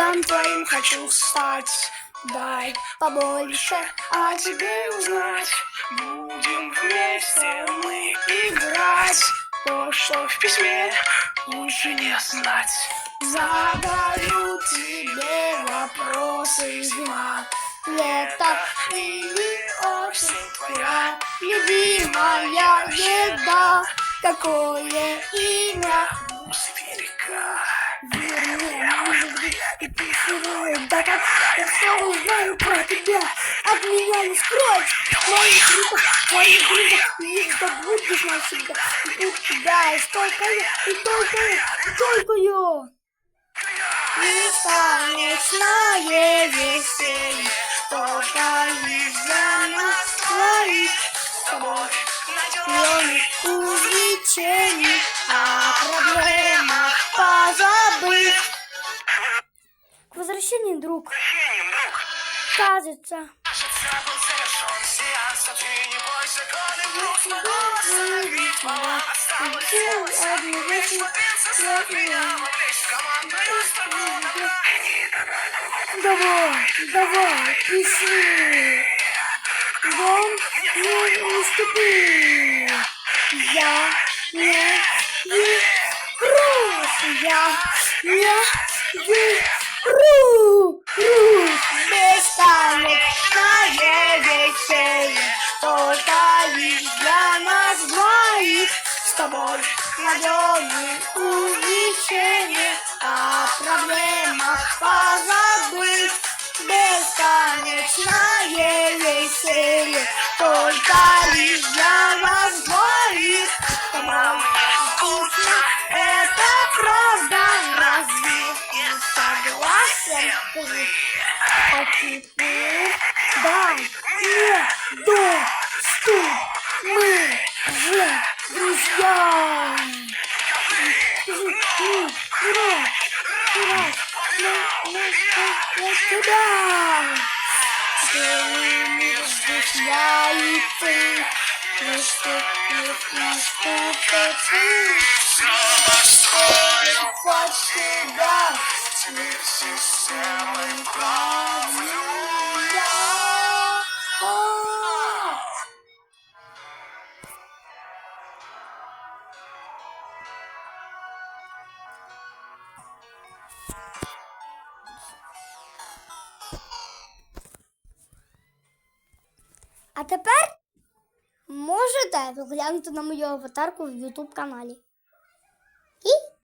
Другом твоим хочу стать. Дай побольше о тебе узнать. Будем вместе мы Играть. То, что в письме лучше не знать. Задаю тебе вопросы зима Лето или осень твоя Любимая еда. Какое имя? Сверика я узнаю про тебя, от меня не скроешь, моих криков, твоих криков, и что будешь навсегда, тебя, и только я, и только я, и только я. Бесконечное веселье, только для нас твоих, с тобой миллионы увлечений, о проблемах позабыть. К возвращению, друг кажется, А давай, давай, пиши. Дом не уступи. Я не вернусь, я не вернусь. Надежные увлечения, о проблемах позабыть. Бесконечное веселье, только лишь для вас двоих. Тобой вкусно, это правда, разве не согласен ты? А теперь дай мне на, на тебя! Ты здесь я и ты, наступит. Снова стою Под тебя, Вместе с целым правду А тепер можете заглянути на мою аватарку в YouTube каналі. І